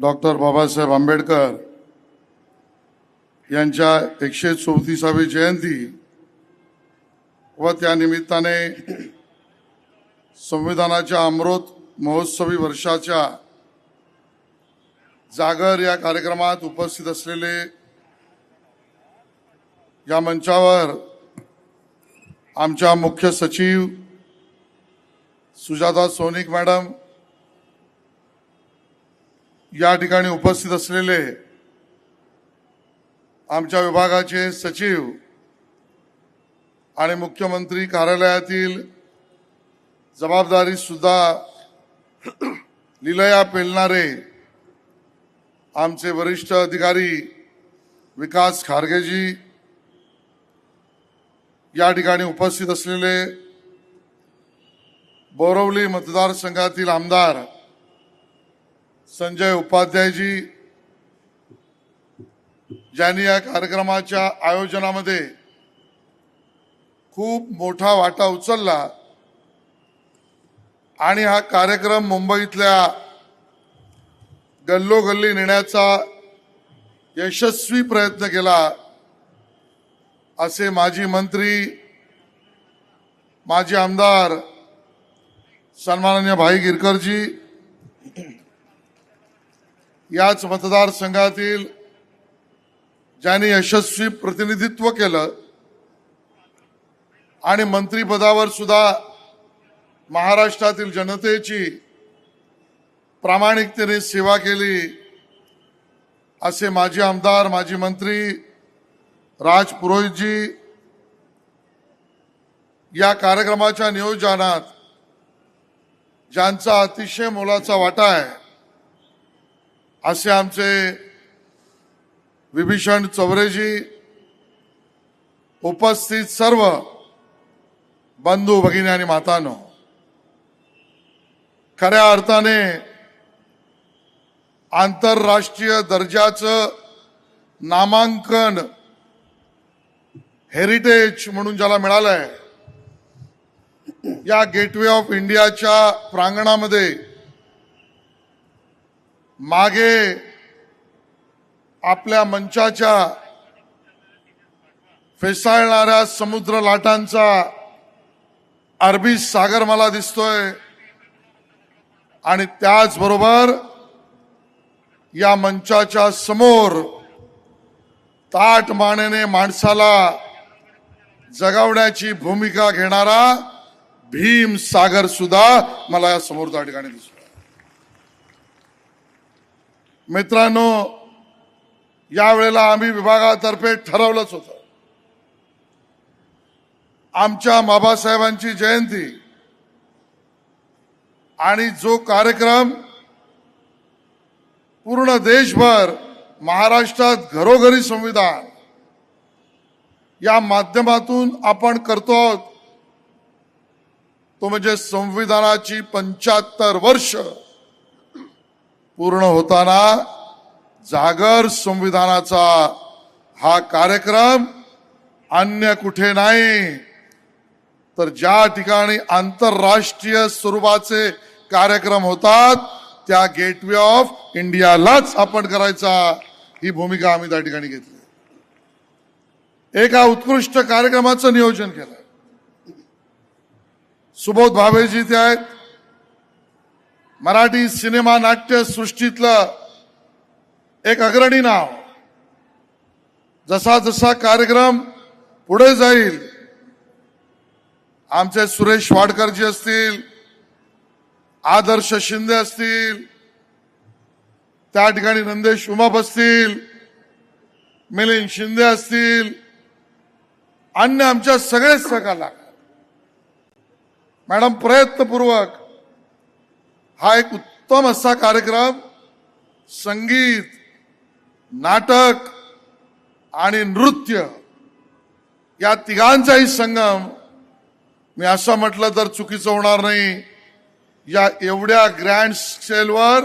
Doctor Babasaheb Ambedkar यांच्या एकशे चौतीसावी जयंती व त्या निमित्ताने संविधानाच्या अमृत महोत्सवी वर्षाच्या जागर या कार्यक्रमात उपस्थित असलेले या मंचावर आमच्या मुख्य सचिव सुजाता सोनिक मॅडम या ठिकाणी उपस्थित असलेले आमच्या विभागाचे सचिव आणि मुख्यमंत्री कार्यालयातील जबाबदारी सुद्धा लिलया पेलणारे आमचे वरिष्ठ अधिकारी विकास खारगेजी या ठिकाणी उपस्थित असलेले बोरवली मतदारसंघातील आमदार संजय उपाध्यायजी ज्यांनी या कार्यक्रमाच्या आयोजनामध्ये खूप मोठा वाटा उचलला आणि हा कार्यक्रम मुंबईतल्या गल्लोगल्ली नेण्याचा यशस्वी प्रयत्न केला असे माजी मंत्री माजी आमदार सन्माननीय भाई गिरकरजी याच मतदारसंघातील ज्यांनी यशस्वी प्रतिनिधित्व केलं आणि मंत्रीपदावर सुद्धा महाराष्ट्रातील जनतेची प्रामाणिकतेने सेवा केली असे माजी आमदार माजी मंत्री राज पुरोहितजी या कार्यक्रमाच्या नियोजनात ज्यांचा अतिशय मोलाचा वाटा आहे असे आमचे विभीषण चौरेजी उपस्थित सर्व बंधू भगिनी आणि मातानो खऱ्या अर्थाने आंतरराष्ट्रीय दर्जाचं नामांकन हेरिटेज म्हणून ज्याला मिळालंय या गेटवे ऑफ इंडियाच्या प्रांगणामध्ये मागे आपल्या मंचाच्या फेसाळणाऱ्या समुद्र लाटांचा अरबी सागर मला दिसतोय. आणि त्याचबरोबर या मंचाच्या समोर ताट मानेने माणसाला जगवण्याची भूमिका घेणारा भीम सागर सुद्धा मला या समोर त्या ठिकाणी दिसतो मित्रांनो यावेळेला आम्ही विभागातर्फे ठरवलंच होतं. आमच्या बाबासाहेबांची जयंती आणि जो कार्यक्रम पूर्ण देशभर महाराष्ट्रात घरोघरी संविधान या माध्यमातून आपण करतो आहोत तो म्हणजे संविधानाची पंच्याहत्तर वर्ष. पूर्ण होताना जागर संविधानाचा हा कार्यक्रम अन्य कुठे नाही. तर ज्या ठिकाणी आंतरराष्ट्रीय स्वरूपाचे कार्यक्रम होतात त्या गेटवे ऑफ इंडियालाच आपण करायचा. ही भूमिका आम्ही त्या ठिकाणी घेतली. एका उत्कृष्ट कार्यक्रमाचं नियोजन केलं. सुबोध भावेजी ते आहेत. मराठी सिनेमा नाट्य सृष्टीतलं एक अग्रणी नाव. जसा जसा कार्यक्रम पुढे जाईल आमचे सुरेश वाडकरजी असतील आदर्श शिंदे असतील त्या ठिकाणी नंदेश उमाप असतील मिलिंद शिंदे असतील अन्य आमच्या सगळेच सहकार्य मॅडम प्रयत्नपूर्वक हा एक उत्तम असा कार्यक्रम संगीत नाटक आणि नृत्य या तिघांचाही संगम मी असं म्हटलं तर चुकीचं होणार नाही. या एवढ्या ग्रँड स्केलवर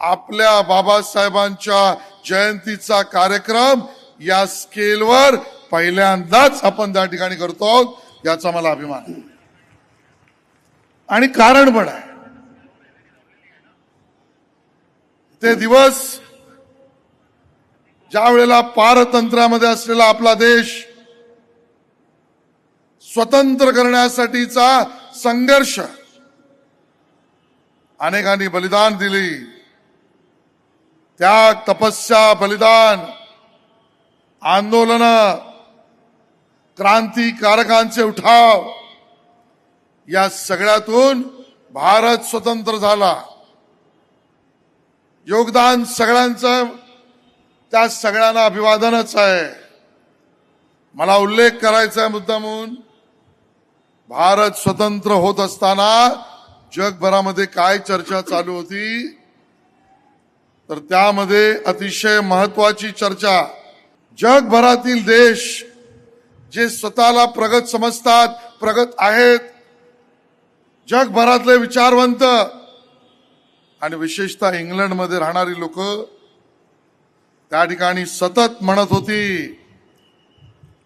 आपल्या बाबासाहेबांच्या जयंतीचा कार्यक्रम या स्केलवर पहिल्यांदाच आपण त्या ठिकाणी करतो आहोत याचा मला अभिमान आहे. आणि कारण पण आहे. ते दिवस ज्या वेळेला पारतंत्र्यामध्ये असलेला आपला देश स्वतंत्र करण्यासाठीचा संघर्ष अनेकांनी बलिदान दिली. त्याग तपस्या बलिदान आंदोलन क्रांतिकारकांचे उठाव या सगळ्यातून भारत स्वतंत्र झाला. योगदान सगळ्यांचं त्या सगळ्यांना अभिवादनच आहे. मला उल्लेख करायचा आहे मुद्दा म्हणून भारत स्वतंत्र होत असताना जगभरामध्ये काय चर्चा चालू होती? तर त्यामध्ये अतिशय महत्वाची चर्चा जगभरातील देश जे स्वतःला प्रगत समजतात प्रगत आहेत जगभरातले विचारवंत आणि विशेषतः इंग्लंडमध्ये राहणारी लोक त्या ठिकाणी सतत म्हणत होती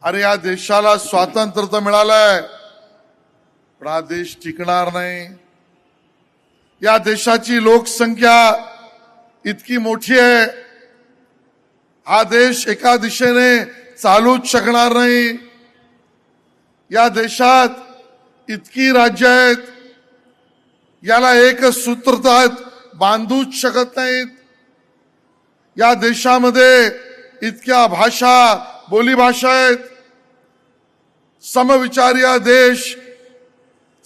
अरे या देशाला स्वातंत्र्य तर मिळालंय पण हा देश टिकणार नाही. या देशाची लोकसंख्या इतकी मोठी आहे. हा देश एका दिशेने चालूच शकणार नाही. या देशात इतकी राज्य आहेत याला एक सूत्रतात बांधूच शकत नाहीत. या देशामध्ये इतक्या भाषा बोलीभाषा आहेत. समविचारी हा देश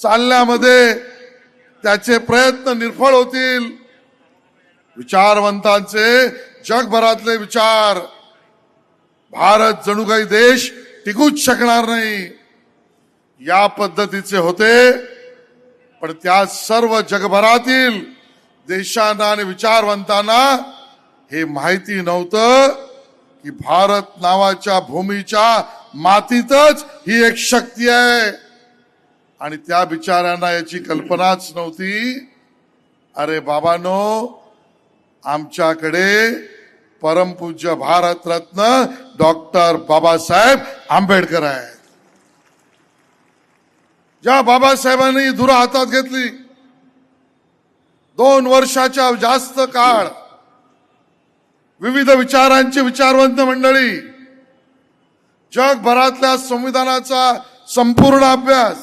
चालण्यामध्ये त्याचे प्रयत्न निर्फळ होतील. विचारवंतांचे जगभरातले विचार. भारत जणू काही देश टिकूच शकणार नाही. या पद्धतीचे होते पण त्या सर्व जगभरातील देशांना आणि विचारवंतांना हे माहिती नव्हतं की भारत नावाच्या भूमीच्या मातीतच ही एक शक्ती आहे. आणि त्या बिचाऱ्यांना याची कल्पनाच नव्हती. अरे बाबानो आमच्याकडे परमपूज्य भारतरत्न डॉक्टर बाबासाहेब आंबेडकर आहेत. ज्या बाबासाहेबांनी धुरा हातात घेतली दोन वर्षाच्या जास्त काळ विविध विचारांची विचारवंत मंडळी जगभरातल्या संविधानाचा संपूर्ण अभ्यास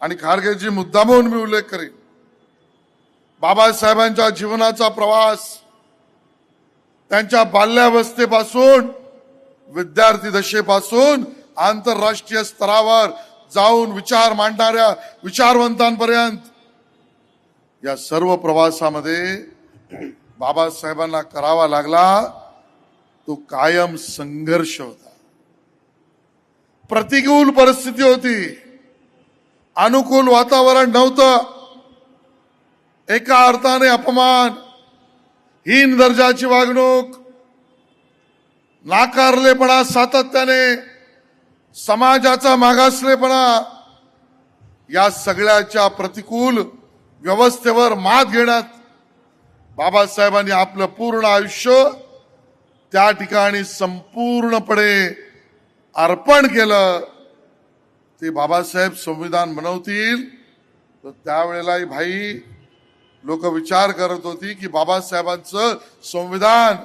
आणि खारगेजी मुद्दामून मी उल्लेख करेन. बाबासाहेबांच्या जीवनाचा प्रवास त्यांच्या बाल्यावस्थेपासून विद्यार्थी दशेपासून आंतरराष्ट्रीय स्तरावर जाऊन विचार मांडणाऱ्या विचारवंतांपर्यंत या सर्व प्रवासामध्ये बाबासाहेबांना करावा लागला तो कायम संघर्ष होता. प्रतिकूल परिस्थिती होती. अनुकूल वातावरण नव्हतं. एका अर्थाने अपमान हीन दर्जाची वागणूक नाकारलेपणा सातत्याने समाजाचा मागासलेपणा या सगळ्याच्या प्रतिकूल व्यवस्थेवर मात घेण्यात बाबासाहेबांनी आपलं पूर्ण आयुष्य त्या ठिकाणी संपूर्णपणे अर्पण केलं. ते बाबासाहेब संविधान बनवतील. तर त्यावेळेलाही भाई लोक विचार करत होती की बाबासाहेबांचं संविधान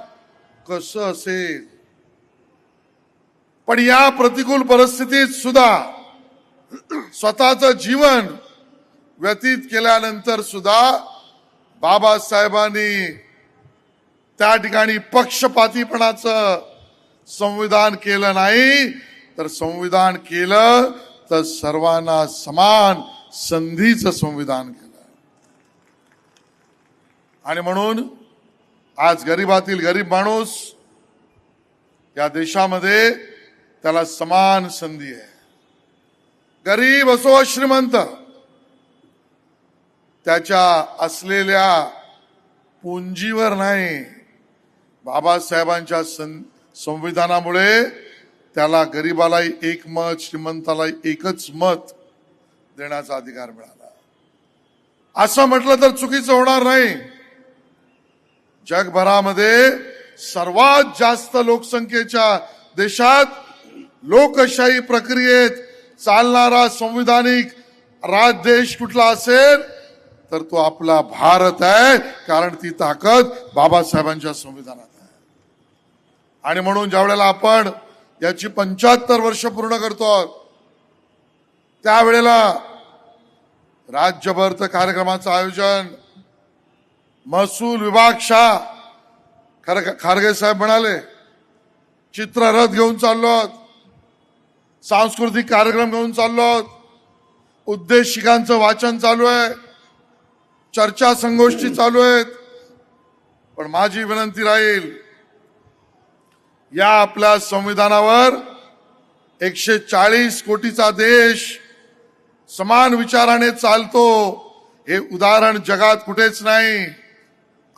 कसं असेल? पण या प्रतिकूल परिस्थितीत सुद्धा स्वतःचं जीवन व्यतीत केल्यानंतर सुद्धा बाबासाहेबांनी त्या ठिकाणी पक्षपातीपणाचं संविधान केलं नाही. तर संविधान केलं तर सर्वांना समान संधीचं संविधान केलं. आणि म्हणून आज गरिबातील गरीब माणूस या देशामध्ये त्याला समान संधी आहे. गरीब असो श्रीमंत त्याच्या असलेल्या पुंजीवर नाही. बाबासाहेबांच्या संविधानामुळे त्याला गरीबालाही एक मत श्रीमंतालाही एकच मत देण्याचा अधिकार मिळाला. असं म्हटलं तर चुकीचं होणार नाही. जगभरामध्ये सर्वात जास्त लोकसंख्येच्या देशात लोकशाही प्रक्रियेत चालणारा संविधानिक राज देश कुठला असेल? तर तो आपला भारत आहे कारण ती ताकद बाबासाहेबांच्या संविधानात आहे आणि म्हणून ज्या वेळेला आपण याची पंच्याहत्तर वर्ष पूर्ण करतो त्यावेळेला राज्यभर कार्यक्रमाचं आयोजन महसूल विभाग शाह खर खारगे साहेब म्हणाले चित्ररथ घेऊन चाललो आहोत. सांस्कृतिक कार्यक्रम घेऊन चाललो आहोत. उद्देशिकांचं वाचन चालू आहे चर्चा संगोष्ठी चालू आहेत. पण माझी विनंती राहील या आपल्या संविधानावर एकशे चाळीस कोटीचा देश समान विचाराने चालतो हे उदाहरण जगात कुठेच नाही.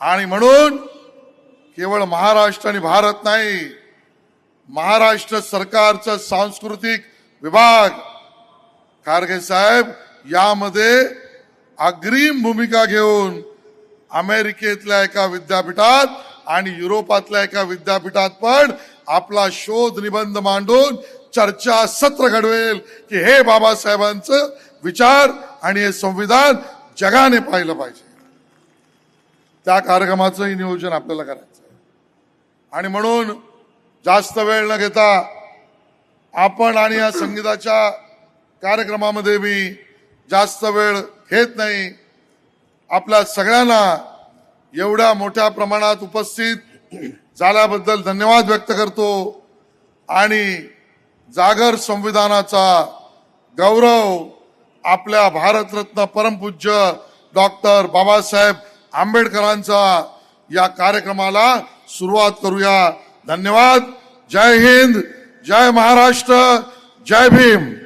आणि म्हणून केवळ महाराष्ट्र आणि भारत नाही महाराष्ट्र सरकारचं सांस्कृतिक विभाग. खारगे साहेब यामध्ये अग्रिम भूमिका घेऊन अमेरिकेतल्या एका विद्यापीठात आणि युरोपातल्या एका विद्यापीठात पण आपला शोध निबंध मांडून चर्चा सत्र घडवेल की हे बाबासाहेबांचं विचार आणि हे संविधान जगाने पाहिलं पाहिजे. त्या कार्यक्रमाचंही नियोजन आपल्याला करायचं आहे. आणि म्हणून जास्त वेळ न घेता आपण आणि या संगीताच्या कार्यक्रमामध्ये मी जास्त वेळ घेत नाही. आपल्या सगळ्यांना एवढ्या मोठ्या प्रमाणात उपस्थित झाल्याबद्दल धन्यवाद व्यक्त करतो. आणि जागर संविधानाचा गौरव आपल्या भारतरत्न परमपूज्य डॉक्टर बाबासाहेब आंबेडकरांचा या कार्यक्रमाला सुरुवात करूया. धन्यवाद. जय हिंद. जय महाराष्ट्र. जय भीम.